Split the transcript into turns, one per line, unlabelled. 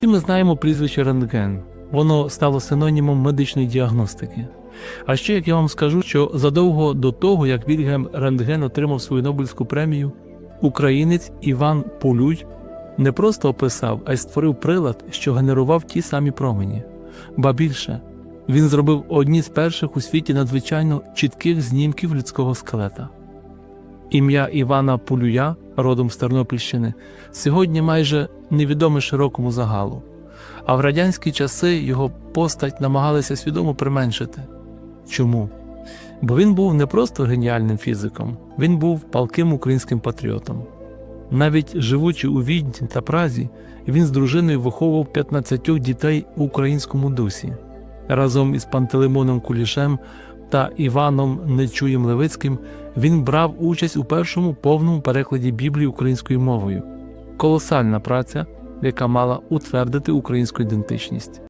І ми знаємо прізвище рентген. Воно стало синонімом медичної діагностики. А ще, як я вам скажу, що задовго до того, як Вільгельм Рентген отримав свою Нобелівську премію, українець Іван Полюй не просто описав, а й створив прилад, що генерував ті самі промені. Ба більше, він зробив одні з перших у світі надзвичайно чітких знімків людського скелета. Ім'я Івана Полюя, родом з Тернопільщини, сьогодні майже невідоме широкому загалу, а в радянські часи його постать намагалися свідомо применшити. Чому? Бо він був не просто геніальним фізиком, він був палким українським патріотом. Навіть живучи у Відні та Празі, він з дружиною виховував 15 дітей у українському дусі. Разом із Пантелеймоном Кулішем та Іваном Нечуєм Левицьким він брав участь у першому повному перекладі Біблії українською мовою. Колосальна праця, яка мала утвердити українську ідентичність.